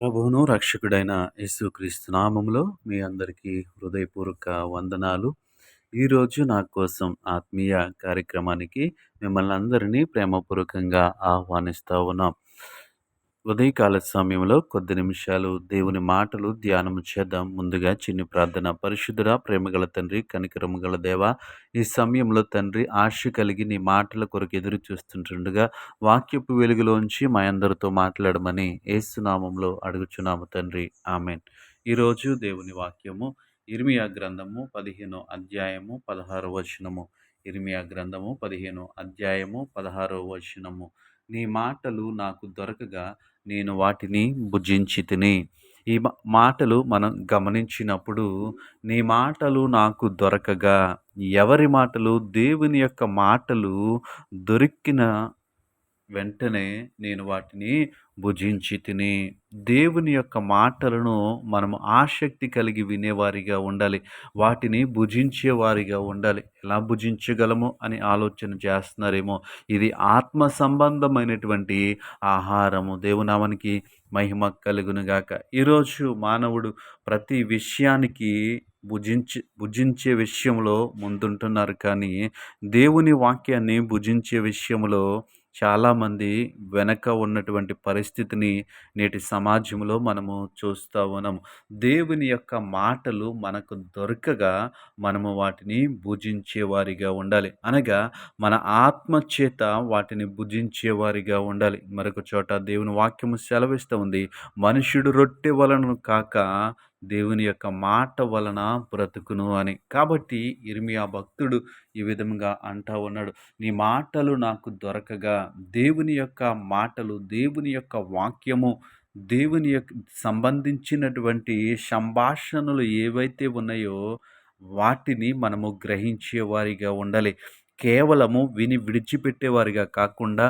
ప్రభువును రక్షకుడైన యేసుక్రీస్తు నామంలో మీ అందరికీ హృదయపూర్వక వందనాలు. ఈరోజు నా కోసం ఆత్మీయ కార్యక్రమానికి మిమ్మల్ని అందరినీ ప్రేమపూర్వకంగా ఆహ్వానిస్తూ ఉన్నాం. ఉదయకాల సమయంలో కొద్ది నిమిషాలు దేవుని మాటలు ధ్యానం చేద్దాం. ముందుగా చిన్ని ప్రార్థన. పరిశుద్ధుడా ప్రేమగల తండ్రి, కనికరము గల దేవ ఈ సమయంలో తండ్రి ఆశ కలిగి నీ మాటల కొరకు ఎదురు చూస్తుంటుండగా వాక్యపు వెలుగులోంచి మా అందరితో మాట్లాడమని ఏసునామంలో అడుగుచున్నాము తండ్రి. ఆమెన్. ఈరోజు దేవుని వాక్యము ఇర్మియా గ్రంథము పదిహేనో అధ్యాయము పదహారో వచనము. ఇర్మియా గ్రంథము పదిహేనో అధ్యాయము పదహారో వచనము. నీ మాటలు నాకు దొరకగా నేను వాటిని భుజించి తిని. ఈ మాటలు మనం గమనించినప్పుడు నీ మాటలు నాకు దొరకగా. ఎవరి మాటలు? దేవుని యొక్క మాటలు దొరికిన వెంటనే నేను వాటిని భుజించి తిని దేవుని యొక్క మాటలను మనం ఆసక్తి కలిగి వినేవారిగా ఉండాలి. వాటిని భుజించేవారిగా ఉండాలి. ఎలా భుజించగలము అని ఆలోచన చేస్తున్నారేమో. ఇది ఆత్మ సంబంధమైనటువంటి ఆహారము. దేవునామానికి మహిమ కలుగునుగాక ఈరోజు మానవుడు ప్రతి విషయానికి భుజించి భుజించే విషయంలో ముందుంటున్నారు కానీ దేవుని వాక్యాన్ని భుజించే విషయంలో చాలామంది వెనక ఉన్నటువంటి పరిస్థితిని నేటి సమాజంలో మనము చూస్తూ ఉన్నాము. దేవుని యొక్క మాటలు మనకు దొరకగా మనము వాటిని భుజించేవారిగా ఉండాలి. అనగా మన ఆత్మ చేత వాటిని భుజించేవారిగా ఉండాలి. మరొక చోట దేవుని వాక్యము సెలవిస్తూ ఉంది మనుషుడు రొట్టె వలన కాక దేవుని యొక్క మాట వలన బ్రతుకును అని. కాబట్టి ఇర్మియా భక్తుడు ఈ విధంగా అంటా ఉన్నాడు నీ మాటలు నాకు దొరకగా దేవుని యొక్క మాటలు దేవుని యొక్క వాక్యము దేవుని యొక్క సంబంధించినటువంటి సంభాషణలు ఏవైతే ఉన్నాయో వాటిని మనము గ్రహించేవారిగా ఉండాలి. కేవలము విని విడిచిపెట్టేవారిగా కాకుండా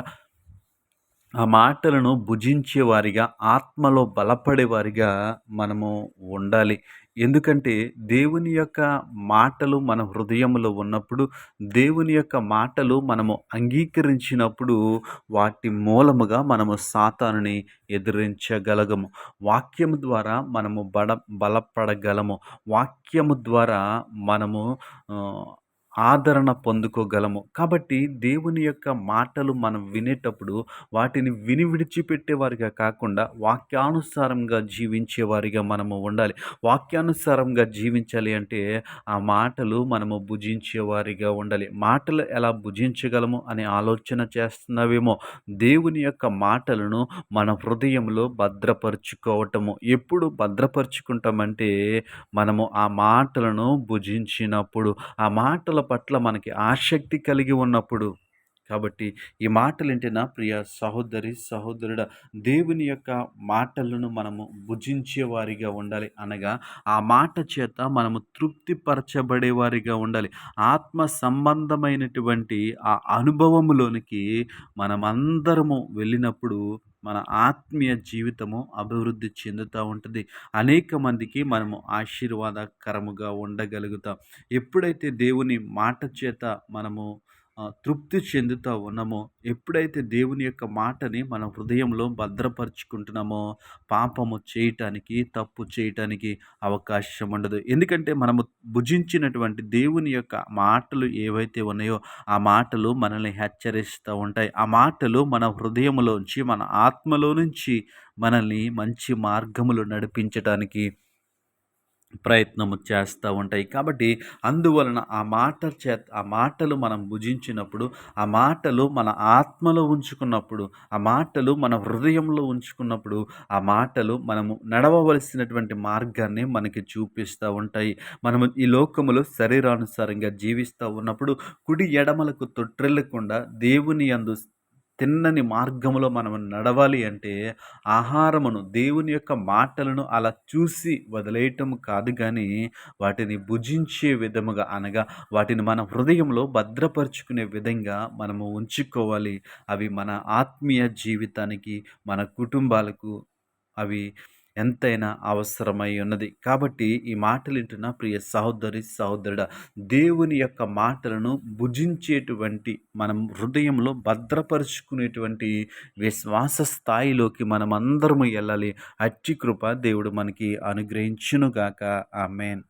ఆ మాటలను భుజించేవారిగా ఆత్మలో బలపడేవారిగా మనము ఉండాలి. ఎందుకంటే దేవుని యొక్క మాటలు మన హృదయంలో ఉన్నప్పుడు దేవుని యొక్క మాటలు మనము అంగీకరించినప్పుడు వాటి మూలముగా మనము సాతానుని ఎదిరించగలగము. వాక్యము ద్వారా మనము బడ బలపడగలము. వాక్యము ద్వారా మనము ఆదరణ పొందుకోగలము. కాబట్టి దేవుని యొక్క మాటలు మనం వినేటప్పుడు వాటిని విని విడిచిపెట్టేవారిగా కాకుండా వాక్యానుసారంగా జీవించేవారిగా మనము ఉండాలి. వాక్యానుసారంగా జీవించాలి అంటే ఆ మాటలు మనము భుజించేవారిగా ఉండాలి. మాటలు ఎలా భుజించగలము అనే ఆలోచన చేస్తున్నావేమో. దేవుని యొక్క మాటలను మన హృదయంలో భద్రపరుచుకోవటము. ఎప్పుడు భద్రపరుచుకుంటామంటే మనము ఆ మాటలను భుజించినప్పుడు ఆ మాటల పట్ల మనకి ఆసక్తి కలిగి ఉన్నప్పుడు కాబట్టి ఈ మాటలు నా ప్రియ సహోదరి సహోదరుడ దేవుని యొక్క మాటలను మనము భుజించే వారిగా ఉండాలి అనగా ఆ మాట చేత మనము తృప్తిపరచబడే వారిగా ఉండాలి. ఆత్మ సంబంధమైనటువంటి ఆ అనుభవములోనికి మనమందరము వెళ్ళినప్పుడు మన ఆత్మీయ జీవితము అభివృద్ధి చెందుతూ ఉంటుంది. అనేక మందికి మనము ఆశీర్వాదకరముగా ఉండగలుగుతాం. ఎప్పుడైతే దేవుని మాట చేత మనము తృప్తి చెందుతూ ఉన్నామో ఎప్పుడైతే దేవుని యొక్క మాటని మన హృదయంలో భద్రపరుచుకుంటున్నామో పాపము చేయటానికి తప్పు చేయటానికి అవకాశం ఉండదు. ఎందుకంటే మనము భుజించినటువంటి దేవుని యొక్క మాటలు ఏవైతే ఉన్నాయో ఆ మాటలు మనల్ని హెచ్చరిస్తూ ఉంటాయి. ఆ మాటలు మన హృదయంలోంచి మన ఆత్మలో నుంచి మనల్ని మంచి మార్గములు నడిపించటానికి ప్రయత్నము చేస్తూ ఉంటాయి. కాబట్టి అందువలన ఆ మాట చేత ఆ మాటలు మనం భుజించినప్పుడు ఆ మాటలు మన ఆత్మలో ఉంచుకున్నప్పుడు ఆ మాటలు మన హృదయంలో ఉంచుకున్నప్పుడు ఆ మాటలు మనము నడవవలసినటువంటి మార్గాన్ని మనకి చూపిస్తూ ఉంటాయి. మనము ఈ లోకములో శరీరానుసారంగా జీవిస్తూ ఉన్నప్పుడు కుడి ఎడమలకు తొట్టిల్లకుండా దేవుని అందు తిన్నని మార్గంలో మనం నడవాలి అంటే ఆహారమును దేవుని యొక్క మాటలను అలా చూసి వదిలేయటం కాదు కానీ వాటిని భుజించే విధముగా అనగా వాటిని మన హృదయంలో భద్రపరుచుకునే విధంగా మనము ఉంచుకోవాలి. అవి మన ఆత్మీయ జీవితానికి మన కుటుంబాలకు అవి ఎంతైనా అవసరమై ఉన్నది. కాబట్టి ఈ మాటలు వింటున్న ప్రియ సహోదరి సహోదరుడ దేవుని యొక్క మాటలను భుజించేటువంటి మనం హృదయంలో భద్రపరుచుకునేటువంటి విశ్వాస స్థాయిలోకి మనం అందరము వెళ్ళాలి. అచ్చి కృప దేవుడు మనకి అనుగ్రహించునుగాక. ఆమెన్.